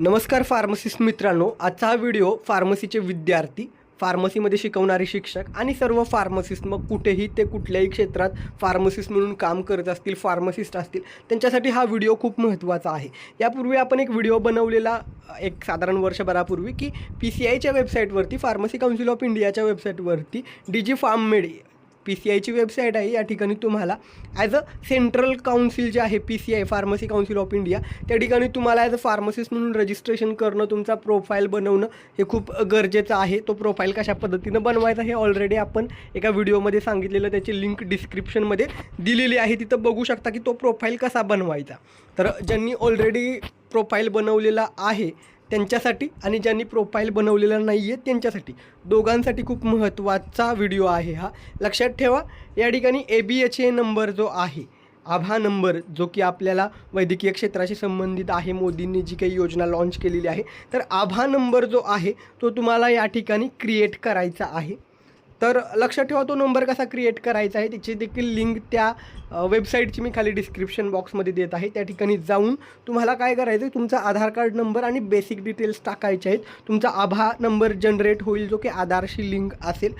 नमस्कार फार्मसिस्ट मित्रांनो आजचा हा व्हिडिओ फार्मसीचे विद्यार्थी फार्मसीमध्ये शिकवणारे शिक्षक आणि सर्व फार्मसिस्ट मग कुठेही ते कुठल्याही क्षेत्रात फार्मसिस्ट म्हणून काम करत असतील फार्मसिस्ट असतील त्यांच्यासाठी हा व्हिडिओ खूप महत्त्वाचा आहे. यापूर्वी आपण एक व्हिडिओ बनवलेला एक साधारण वर्षभरापूर्वी की पी सी आयच्या वेबसाईटवरती फार्मसी काउन्सिल ऑफ इंडियाच्या वेबसाईटवरती D G pharm med P C आयची वेबसाईट आहे या ठिकाणी तुम्हाला ॲज अ सेंट्रल काउन्सिल जे आहे P C I pharmacy council of India त्या ठिकाणी तुम्हाला ॲज अ फार्मसिस्ट म्हणून रजिस्ट्रेशन करणं तुमचा प्रोफाईल बनवणं हे खूप गरजेचं आहे. तो प्रोफाईल कशा पद्धतीनं बनवायचा हे ऑलरेडी आपण एका व्हिडिओमध्ये सांगितलेलं त्याची लिंक डिस्क्रिप्शनमध्ये दिलेली आहे. तिथं बघू शकता की तो प्रोफाईल कसा बनवायचा. तर ज्यांनी ऑलरेडी प्रोफाईल बनवलेला आहे त्यांच्यासाठी आणि ज्यांनी प्रोफाईल बनवलेला नाही आहे त्यांच्यासाठी. दोघांसाठी खूप महत्त्वाचा व्हिडिओ आहे हा. लक्षात ठेवा या ठिकाणी A B H A number जो आहे आभा नंबर जो की आपल्याला वैद्यकीय क्षेत्राशी संबंधित आहे मोदींनी जी काही योजना लॉन्च केलेली आहे तर आभा नंबर जो आहे तो तुम्हाला या ठिकाणी क्रिएट करायचा आहे. तर लक्षात ठेवा तो नंबर कसा क्रिएट करायचा आहे त्याची देखील लिंक त्या वेबसाईटची मी खाली डिस्क्रिप्शन बॉक्समध्ये देत आहे. त्या ठिकाणी जाऊन तुम्हाला काय करायचं आहे तुमचा आधार कार्ड नंबर आणि बेसिक डिटेल्स टाकायचे आहेत. तुमचा आभा नंबर जनरेट होईल जो की आधारशी लिंक असेल.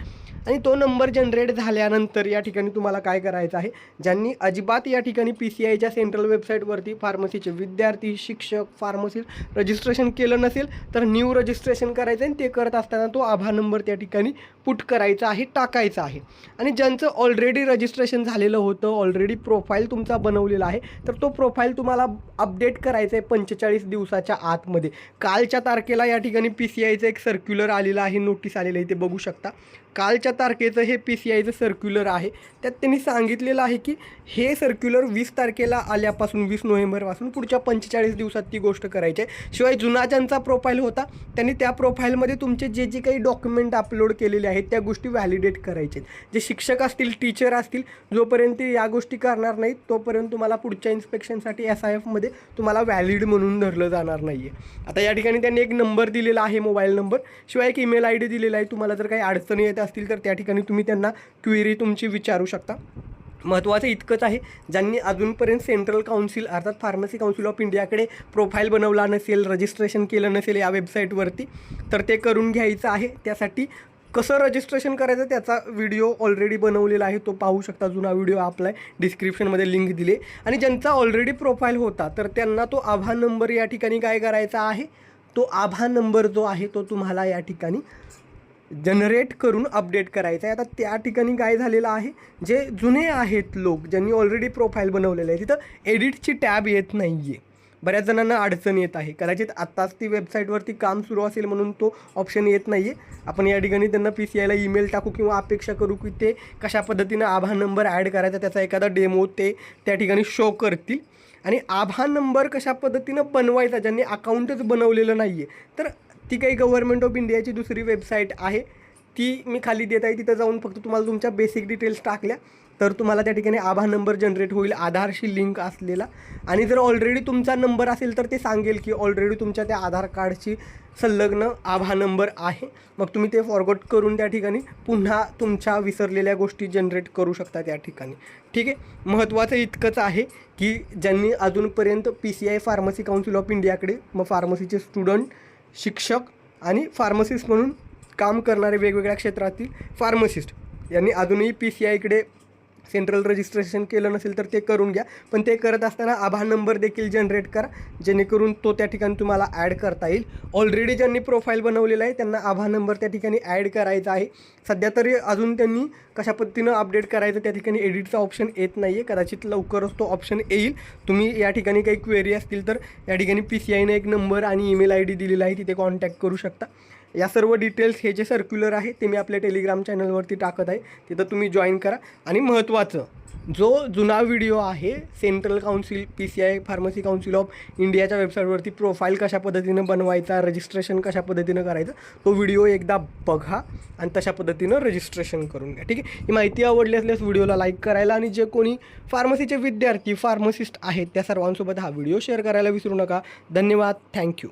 आणि तो नंबर जनरेट झाल्यानंतर या ठिकाणी तुम्हाला काय करायचं आहे ज्यांनी अजिबात या ठिकाणी पी सी आयच्या सेंट्रल वेबसाईटवरती फार्मसीचे विद्यार्थी शिक्षक फार्मसी रजिस्ट्रेशन केलं नसेल तर न्यू रजिस्ट्रेशन करायचं आहे आणि ते करत असताना तो आभा नंबर त्या ठिकाणी पुट करायचं आहे टाकायचं आहे. आणि ज्यांचं ऑलरेडी रजिस्ट्रेशन झालेलं होतं ऑलरेडी प्रोफाईल तुमचा बनवलेला आहे तर तो प्रोफाईल तुम्हाला अपडेट करायचा आहे पंचेचाळीस दिवसाच्या आतमध्ये. कालच्या तारखेला या ठिकाणी पी सी आयचं एक सर्क्युलर आलेलं आहे नोटीस आलेलं आहे ते बघू शकता. कालच्या तारखेचं हे पी सी आयचं सर्क्युलर आहे. त्यात त्यांनी सांगितलेलं आहे की हे सर्क्युलर वीस तारखेला आल्यापासून वीस नोव्हेंबरपासून पुढच्या पंचेचाळीस दिवसात ती गोष्ट करायची आहे. शिवाय जुना ज्यांचा प्रोफाईल होता त्यांनी त्या प्रोफाईलमध्ये तुमचे जे जे काही डॉक्युमेंट अपलोड केलेले आहेत त्या गोष्टी व्हॅलिडेट करायच्या आहेत. जे शिक्षक असतील टीचर असतील जोपर्यंत ते या गोष्टी करणार नाहीत तोपर्यंत तुम्हाला पुढच्या इन्स्पेक्शनसाठी एस आय एफमध्ये तुम्हाला व्हॅलिड म्हणून धरलं जाणार नाही आहे आता या ठिकाणी त्यांनी एक नंबर दिलेला आहे मोबाईल नंबर शिवाय एक ईमेल आय डी दिलेला आहे. तुम्हाला जर काही अडचणी येत असतील तर त्या ठिकाणी तुम्ही त्यांना क्वेरी तुमची विचारू शकता. महत्त्वाचं इतकंच आहे ज्यांनी अजूनपर्यंत सेंट्रल काउन्सिल अर्थात फार्मसी काउन्सिल ऑफ इंडियाकडे प्रोफाईल बनवला नसेल रजिस्ट्रेशन केलं नसेल या वेबसाईटवरती तर ते करून घ्यायचं आहे. त्यासाठी कसं रजिस्ट्रेशन करायचं त्याचा व्हिडिओ ऑलरेडी बनवलेला आहे. तो पाहू शकता जुना व्हिडिओ आपला आहे. डिस्क्रिप्शनमध्ये लिंक दिली आणि ज्यांचा ऑलरेडी प्रोफाईल होता तर त्यांना तो आभा नंबर या ठिकाणी काय करायचा आहे? तो आभा नंबर जो आहे तो तुम्हाला या ठिकाणी जनरेट करून अपडेट करायचं आहे. आता त्या ठिकाणी काय झालेलं आहे? जे जुने आहेत लोक ज्यांनी ऑलरेडी प्रोफाईल बनवलेलं आहे तिथं एडिटची टॅब येत नाही आहे बऱ्याच जणांना अडचण येत आहे. कदाचित आत्ताच ती वेबसाईटवरती काम सुरू असेल म्हणून तो ऑप्शन येत नाही आहे आपण या ठिकाणी त्यांना पी सी आयला ईमेल टाकू किंवा अपेक्षा करू की ते कशा पद्धतीनं आभा नंबर ॲड करायचा त्याचा एखादा डेमो ते त्या ठिकाणी शो करतील. आणि आभा नंबर कशा पद्धतीनं बनवायचा ज्यांनी अकाउंटच बनवलेलं नाही आहे तर ती काही गव्हर्नमेंट ऑफ इंडियाची दुसरी वेबसाईट आहे. ती मी खाली देत आहे. तिथं जाऊन फक्त तुम्हाला तुमच्या बेसिक डिटेल्स टाकल्या. तर तुम्हाला त्या ठिकाणी आभा नंबर जनरेट होईल आधारशी लिंक असलेला. आणि जर ऑलरेडी तुमचा नंबर असेल तर ते सांगेल की ऑलरेडी तुमच्या त्या आधार कार्डची संलग्न आभा नंबर आहे. मग तुम्ही ते फॉरवर्ड करून त्या ठिकाणी पुन्हा तुमच्या विसरलेल्या गोष्टी जनरेट करू शकता त्या ठिकाणी. ठीक आहे? महत्त्वाचं इतकंच आहे की ज्यांनी अजूनपर्यंत P C I pharmacy council of इंडियाकडे मग फार्मसीचे स्टुडंट शिक्षक आणि फार्मसिस्ट म्हणून काम करणारे वेगवेगळ्या क्षेत्रातील फार्मसिस्ट यांनी अजूनही पी सी आयकडे सेंट्रल रजिस्ट्रेशन केलं नसेल तर ते करून घ्या. पण ते करत असताना आभा नंबर देखील जनरेट करा. जेणेकरून तो त्या ठिकाणी तुम्हाला ॲड करता येईल. ऑलरेडी ज्यांनी प्रोफाईल बनवलेलं आहे त्यांना आभा नंबर त्या ठिकाणी ॲड करायचा आहे. सध्या तरी अजून त्यांनी कशा पद्धतीनं अपडेट करायचं त्या ठिकाणी एडिटचा ऑप्शन येत नाही आहे कदाचित लवकरच तो ऑप्शन येईल. तुम्ही या ठिकाणी काही क्वेरी असतील तर या ठिकाणी पी सी आयने एक नंबर आणि ईमेल आय डी दिलेला आहे. तिथे कॉन्टॅक्ट करू शकता. या सर्व डिटेल्स हे जे सर्क्युलर आहे ते मी आपल्या टेलिग्राम चॅनलवरती टाकत आहे. तिथं तुम्ही जॉईन करा. आणि महत्त्वाचं जो जुना व्हिडिओ आहे central council P C I pharmacy council of इंडियाच्या वेबसाईटवरती प्रोफाईल कशा पद्धतीनं बनवायचा रजिस्ट्रेशन कशा पद्धतीनं करायचं तो व्हिडिओ एकदा बघा आणि तशा पद्धतीनं रजिस्ट्रेशन करून घ्या. ठीक आहे? ही माहिती आवडली असल्यास व्हिडिओला लाईक करायला आणि जे कोणी फार्मसीचे विद्यार्थी फार्मसिस्ट आहेत त्या सर्वांसोबत हा व्हिडिओ शेअर करायला विसरू नका. धन्यवाद. थँक्यू